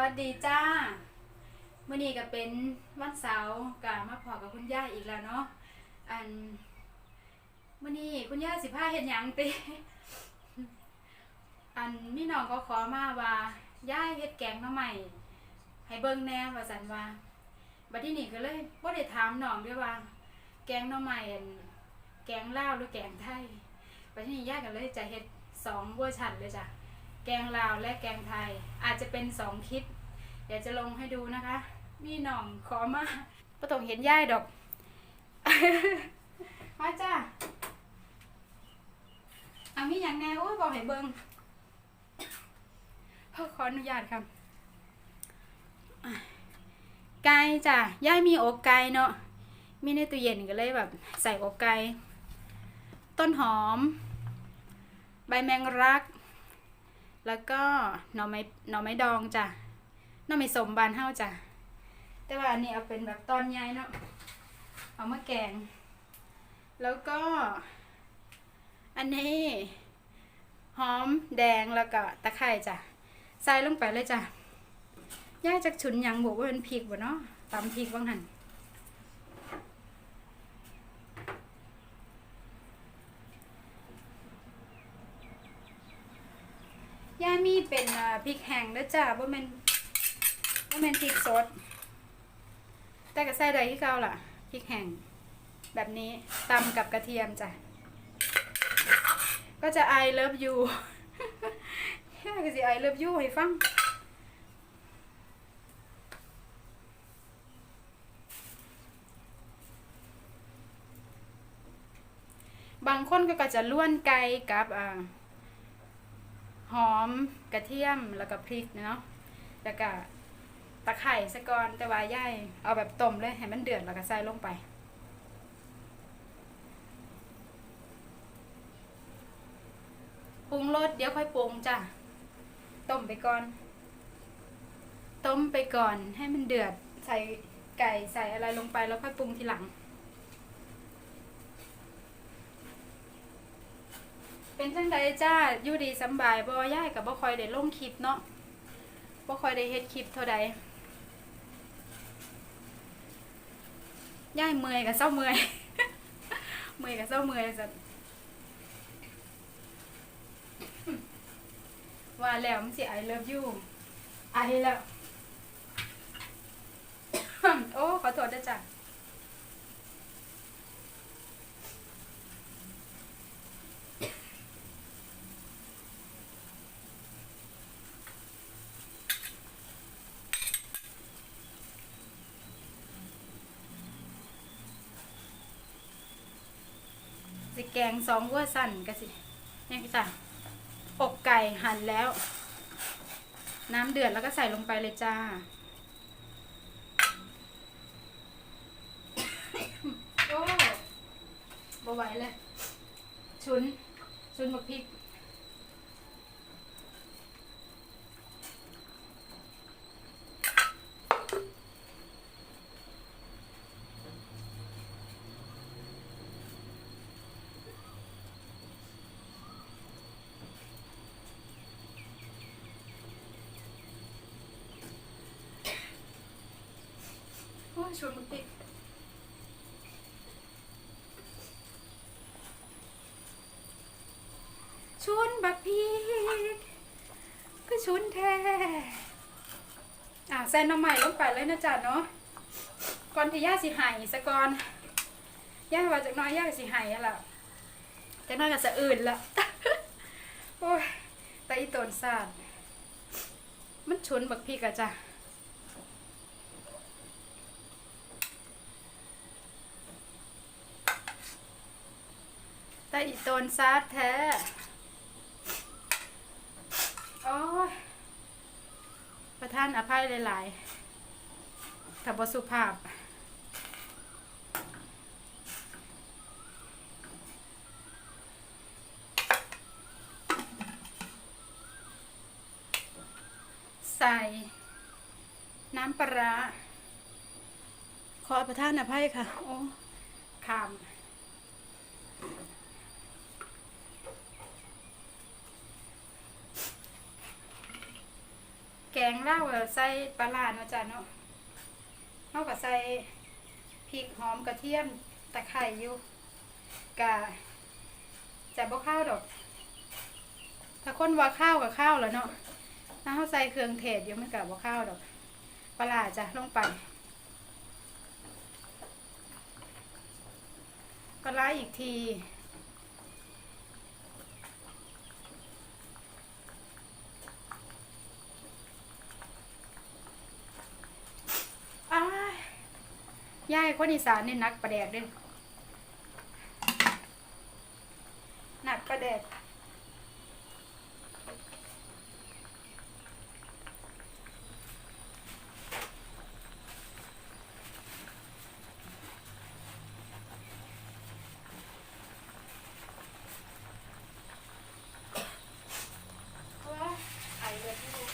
วัสดีจ้าเมื่อนี้ก็เป็นวันเสาร์กามาพอกับคุณย่าอีกแล้วเนาะอันเมื่อนี้คุณย่าสิพาเห็นหยังติอันมี่น้องก็ขอมาว่าย่าเฮ็ดแกงมาใหม่ ให้เบิ่งแน่ว่าสันว่าบัดที่นี่ก็เลยบ่ได้ถามน้องด้วยว่า แกงหน่อใหม่อันแกงลาวหรือแกงไทยบัดที่นี่ย่าก็เลยจะเฮ็ดสองเวอร์ชันเลยจ้ะ แกงลาวและแกงไทย อาจจะเป็นสองคลิป เดี๋ยวจะลงให้ดูนะคะ มีหน่องขอมาประตงเห็นย่ายดอก มาจ้าเอามีอย่างแน่โอ้ยบอกให้เบิงเฮ้อขออนุญาตครับไก่จ้ะย่ายมีอกไก่เนาะมีในตู้เย็นก็เลยแบบ ใส่อกไก่ต้นหอม ใบแมงรัก แล้วก็หน่อไม้หน่อไม้ดองจ้ะหน่อไม้สมบานเฮาจ้ะแต่ว่าอันนี้เอาเป็นแบบตอนใหญ่เนาะเอามาแกง แล้วก็ อันนี้หอมแดงแล้วก็ตะไคร้จ้ะใส่ลงไปเลยจ้ะย่าจากฉุนยังบอกว่าเป็นพริกบ่เนาะตำพริกว่างหัน ย่ามีเป็นพริกแห้งเด้อจ้ะบ่แม่นบ่แม่นพริกสด แต่ก็ใส่ได้ที่เก่าล่ะพริกแห้งแบบนี้ตำกับกระเทียมจ้ะ ก็จะ I love you แค่ก็สิ I love you ให้ฟังบางคนก็ก็จะล้วนไก่กับอ่า หอมกระเทียมแล้วก็พริกเนาะแล้วก็ตะไคร้สะกอนแต่ว่าย่ายเอาแบบต้มเลยให้มันเดือดแล้วก็ใส่ลงไป ปรุงรสเดี๋ยวค่อยปรุงจ้ะต้มไปก่อน ต้มไปก่อนให้มันเดือดใส่ไก่ใส่อะไรลงไปแล้วค่อยปรุงทีหลัง เป็นจังใดจ้าอยู่ดีสบายบ่ย่ายกับบ่คอยได้ลงคลิปเนาะบ่คอยได้เฮ็ดคลิปเท่าใดย่ายเมื่อยกับเศร้าเมื่อยเมื่อยกับเศร้าเมื่อยสันว่าแล้วมันสิ I love you ไอแล้ว โอ้ ขอโทษด้วยจ้ะ แกงสองวัวสันก็สิเนี่ยจ้าอกไก่หั่นแล้ว น้ำเดือดแล้วก็ใส่ลงไปเลยจ้า โอ้บไหวเลย ชุน ชุนบักพริก ชุนบักพริกชุนบักพริกก็ชุนแท้อ่าใส่น้ำใหม่ลงไปเลยนะจ๊ะเนาะก่อนที่ย่าสิหายสะก่อนย่าว่าจากน้อยย่าสิหายอะล่ะจากน้อยก็สะอื่นละโอ้ยแตอีตนสาดมันชุนบักพริกอะจ้ะ แต่อีโตนซาดแท้โอ้ยประท่านอภัยหลายๆถ้าบสุภาพ ใส่ น้ำปลาร้าขอประท่านอภัยค่ะ โอ้ขาม งเล่าใส่ปลาร้าเนาะจ้ะเนาะเฮาก็ใส่พริกหอมกระเทียมตะไคร้อยู่กะจะบ่ข้าวดอก ถ้าคนว่าข้าวกับข้าวแล้วเนาะถ้าเฮาใส่เครื่องเทศอยู่มันก็บ่ข้าวดอกปลาร้าจ้ะลงไปปลาร้าอีกที อ้าย ยายคนอีสานนี่นักประแดกเด้อหนักประแดก โอ๊ยไอเลยพี่ลูก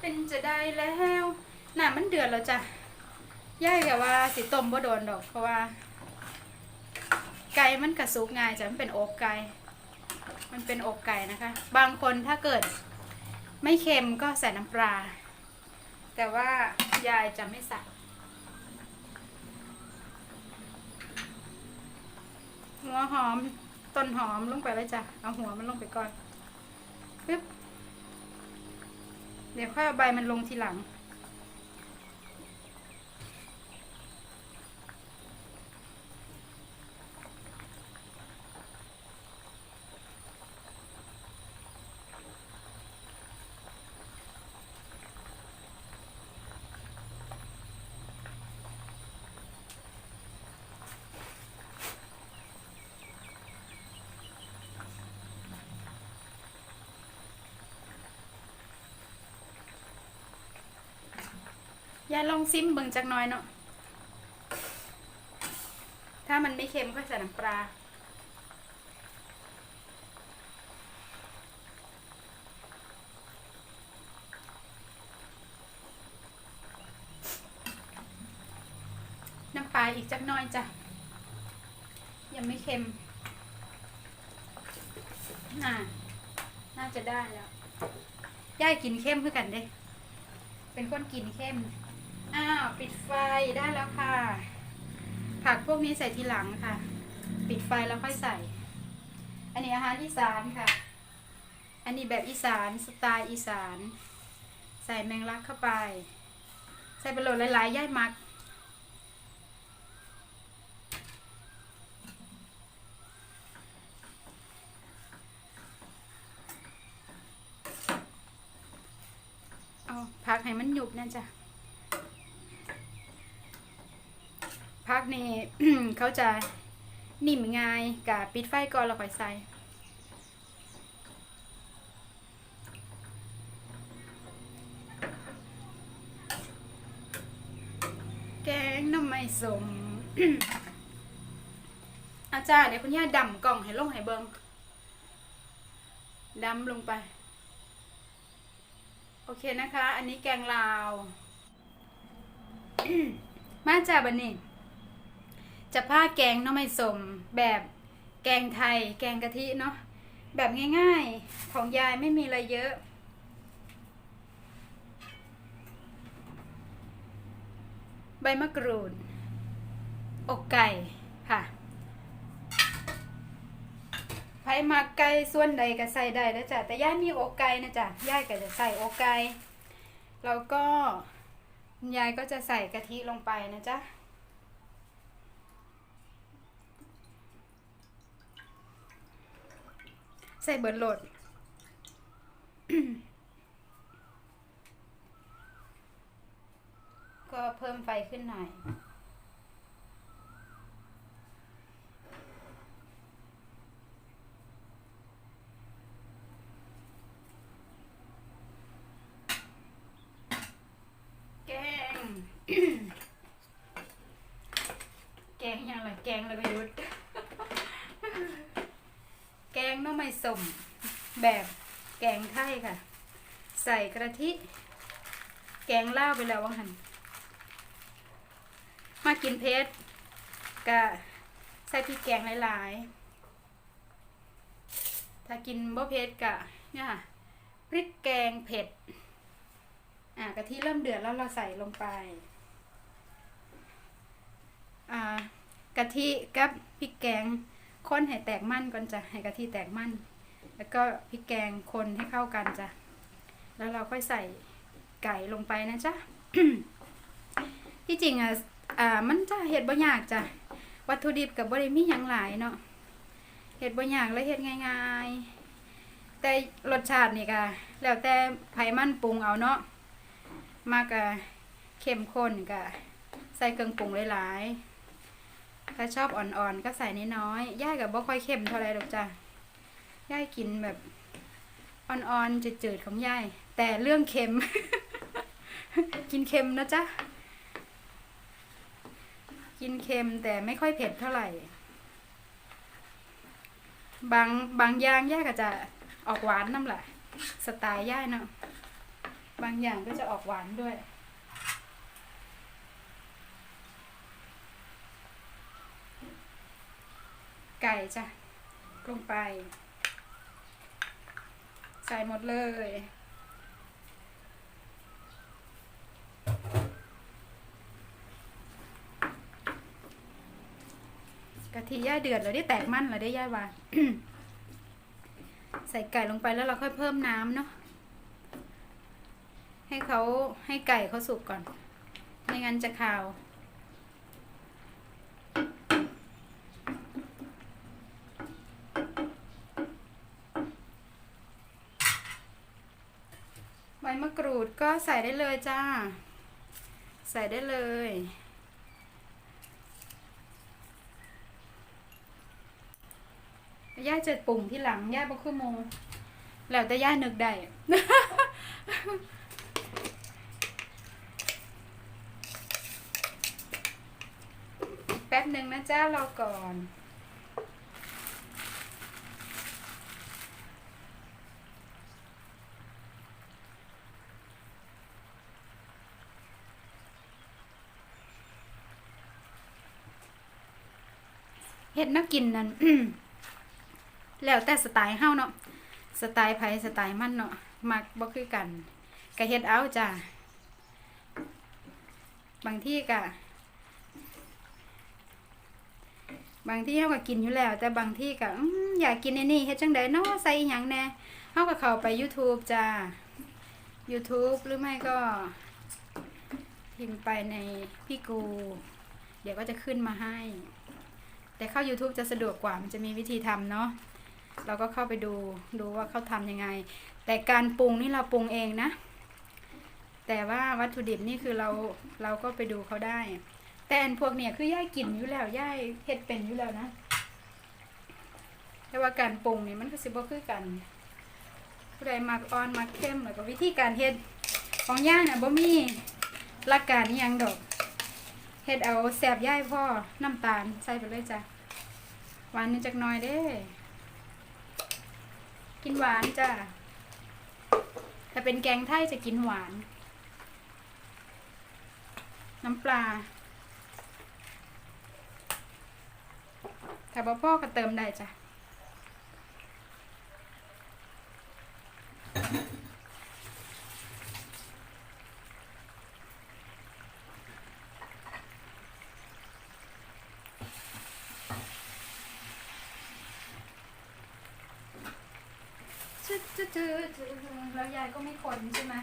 เป็น จะได้แล้วน้ำมันเดือดแล้วจ้ะย่ายกับว่าสิต้มบ่โดนดอก เพราะว่า ไก่มันกระสุกง่ายจ้ะมันเป็นอกไก่ มันเป็นอกไก่นะคะ บางคนถ้าเกิดไม่เค็มก็ใส่น้ำปลา แต่ว่ายายจะไม่ใส่หัวหอมต้นหอมลงไปเลยจ้ะ เอาหัวมันลงไปก่อนปึ๊บ เดี๋ยวค่อยเอาใบมันลงทีหลังายลองซิมเบิ่งจักน้อยเนาะ ถ้ามันไม่เค็มก็ใส่น้ำปลา น้ำปลาอีกจักน้อยจ้ะ ยังไม่เค็ม น่า น่าจะได้แล้วยายกินเข้มเพื่อกันเด้ เป็นคนกินเข้ม อ้าวปิดไฟได้แล้วค่ะ ผักพวกนี้ใส่ทีหลังค่ะ ปิดไฟแล้วค่อยใส่ อันนี้อาหารอีสานค่ะ อันนี้แบบอีสานสไตล์อีสาน ใส่แมงลักเข้าไป ใส่ไปโหลดหลายๆย่ายมักเอาพักให้มันหยุบนะจ๊ะ พักนี่ เขาจะนิ่มง่ายกะปิดไฟก่อนแล้วค่อยใส่แกงน้ำไม่สม อาจารย์เดี๋ยวคุณย่าดำกล่องให้ลงให้เบิงดำลงไป โอเคนะคะ อันนี้แกงลาว มาจาบันนี้ จะผ้าแกงน้องไม่สมแบบแกงไทย แกงกะทิเนาะแบบง่ายๆของยายไม่มีอะไรเยอะ ใบมะกรูด อกไก่ค่ะไผมักไก่ส่วนใดก็ใส่ได้นะจ๊ะแต่ย่ามีอกไก่นะจ๊ะย่าก็จะใส่อกไก่แล้วก็ยายก็จะใส่กะทิลงไปนะจ๊ะ ส่เบิร์ดโหลด ก็เพิ่มไฟขึ้นหน่อย แกง แกงยังไงแกงเลยประยุทธ์ แกงหน้องไม่สม แบบแกงไทยค่ะ ใส่กระทิ แกงเล่าไปแล้วว่าหันมากินเพชรกะใส่พริกแกงหลายๆ ถ้ากินบ่เผ็ดกะเนี่ยค่ะพริกแกงเผ็ด อ่ากะทิเริ่มเดือดแล้วเราใส่ลงไป อ่ากะทิกับพริกแกงคนให้แตกมันก่อนจ้ะให้กะทิแตกมันแล้วก็พริกแกงคนให้เข้ากันจ้ะ แล้วเราค่อยใส่ไก่ลงไปนะจ๊ะที่จริงอะอ่ามันจะเห็ดบ่ยากจ้ะวัตถุดิบกับบ่ได้มีหยังหลายเนาะเห็ดบ่ยากและเห็ดง่ายๆ แต่รสชาตินี่ก็แล้วแต่ไผมันปรุงเอาเนาะมากก็เข้มข้นก็ใส่เครื่องปรุงหลายๆ ถ้าชอบอ่อนๆ ก็ใส่น้อยๆย่ายกับบ่ค่อยเข้มเท่าไรหรอกจ้ะย่ายกินแบบอ่อนๆจืดๆของย่าย แต่เรื่องเค็ม กินเค็มนะจ๊ะ กินเค็มแต่ไม่ค่อยเผ็ดเท่าไหร่ บางบางอย่างย่าก็จะออกหวานน้ำแหละสไตล์ย่าเนาะบางอย่างก็จะออกหวานด้วยไก่จ้ะลงไป ใส่หมดเลย กะทิย่าเดือดแล้วได้แตกมันแล้วได้ย่าหว่าใส่ไก่ลงไปแล้วเราค่อยเพิ่มน้ำเนาะให้เขาให้ไก่เขาสุกก่อน ไม่งั้นจะคาว ใบมะกรูดก็ใส่ได้เลยจ้า ใส่ได้เลย ย่าจะปรุงที่หลังย่าบ่คือโม แล้วแต่ย่านึกได้แป๊บหนึ่งนะจ้ารอก่อนเฮ็ดนักกินนั่น แล้วแต่สไตล์เฮาเนาะสไตล์ไผสไตล์มันเนาะมักบ่คือกันก็เฮ็ดเอาจ้ะบางที่ก็บางที่เฮาก็กินอยู่แล้ว แต่บางที่ก็อืมอยากกินไอ้นี่เฮ็ดจังไดเนาะใส่อีหยังแน่เฮาก็เข้าไป YouTube จ้า YouTube หรือไม่ก็พิมพ์ไปในพี่กู เดี๋ยวก็จะขึ้นมาให้ แต่เข้า YouTube จะสะดวกกว่ามันจะมีวิธีทำเนาะ เราก็เข้าไปดูดูว่าเขาทำยังไง แต่การปรุงนี่เราปรุงเองนะ แต่ว่าวัตถุดิบนี่คือเราเราก็ไปดูเขาได้ แต่อันพวกเนี่ยคือย่ายกินอยู่แล้วย่ายเฮ็ดเป็นอยู่แล้วนะ แต่ว่าการปรุงนี่มันก็สิบ่คือกันผู้ใดมักอ่อนมักเข้มแล้วก็วิธีการเฮ็ดของย่ายน่ะบ่มีหลักการยังดอกเฮ็ดเอาแสบย่ายพ่อน้ำตาลใส่ไปเลยจ้ะหวานนิดจักหน่อยเด้ กินหวานจ้ะถ้าเป็นแกงไทยจะกินหวาน น้ำปลา ถ้าบ่พ่อก็เติมได้จ้ะ ชื่อชื่อชื่อ แล้วยายก็ไม่คนใช่ไหม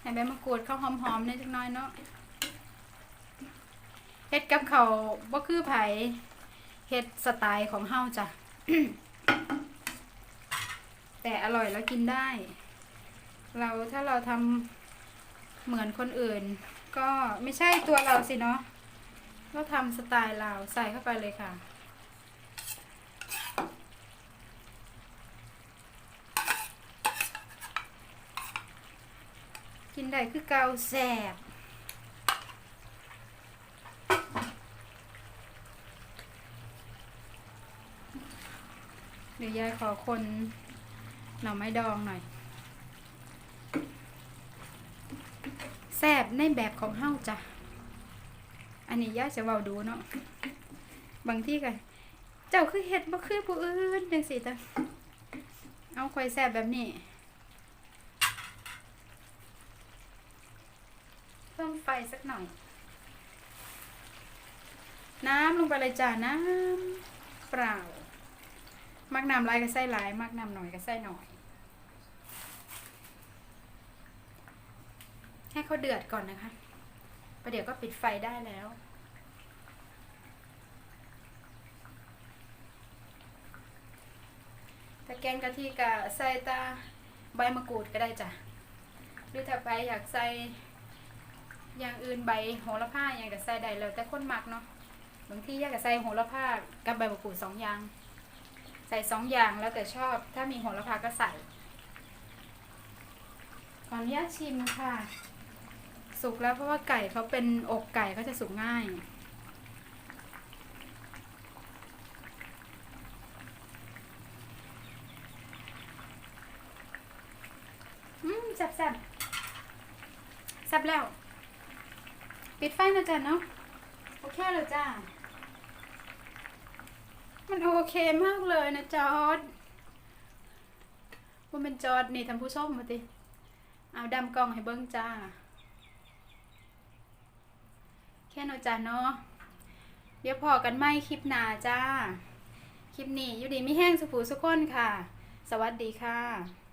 ให้ใบมะกรูดเข้าหอมๆนี่ยจักน้อยเนาะเฮ็ดกับเขาวบ่คือไผเฮ็ดสไตล์ของเฮาจ้ะ แต่อร่อยแล้วกินได้ เราถ้าเราทำเหมือนคนอื่น ก็ไม่ใช่ตัวเราสิเนาะ ก็ทำสไตล์เราใส่เข้าไปเลยค่ะ กินได้คือเกาแสบเดี๋ยวยายขอคนหน่อไม้ดองหน่อยแซบในแบบของเฮาจ้ะ อันนี้ย่าจะเว้าดูเนาะบางที่ก็เจ้าคือเฮ็ดบ่คือผู้อื่นจังซี่จ้ะเอาคอยแซบแบบนี้เพิ่มไฟสักหน่อย น้ำลงไปเลยจ้ะน้ำเปล่า มักน้ำลายก็ใส่หลาย มักน้ำหน่อยก็ใส่หน่อย ให้เขาเดือดก่อนนะคะ ประเดี๋ยวก็ปิดไฟได้แล้วถ้าแกงกะทิกะใส่ตาใบมะกรูดก็ได้จ้ะ หรือถ้าไปอยากใส่อย่างอื่นใบโหระพาอย่างก็ใส่ได้แล้วแต่คนมักเนาะบางที่อยากจะใส่โหระพากับใบมะกรูดสองอย่าง ใส่สองอย่างแล้วแต่ชอบ ถ้ามีโหระพาก็ใส่ขออนุญาตชิมค่ะ สุกแล้วเพราะว่าไก่เขาเป็นอกไก่ก็จะสุกง่าย อืมแซ่บแซ่บแซ่บแล้ว ปิดไฟนะจ๊ะเนาะโอเคเลยจ้า มันโอเคมากเลยนะจอร์ดว่าเป็นจอร์ดนี่ท่านผู้ชมมาติเอาดำกล้องให้เบิ้งจ้า ค่นอจ้าเนาะเดี๋ยวพอกันไม่คลิปหนาจ้า คลิปนี้อยู่ดีไม่แห้งสุผูสุกคนค่ะ สวัสดีค่ะ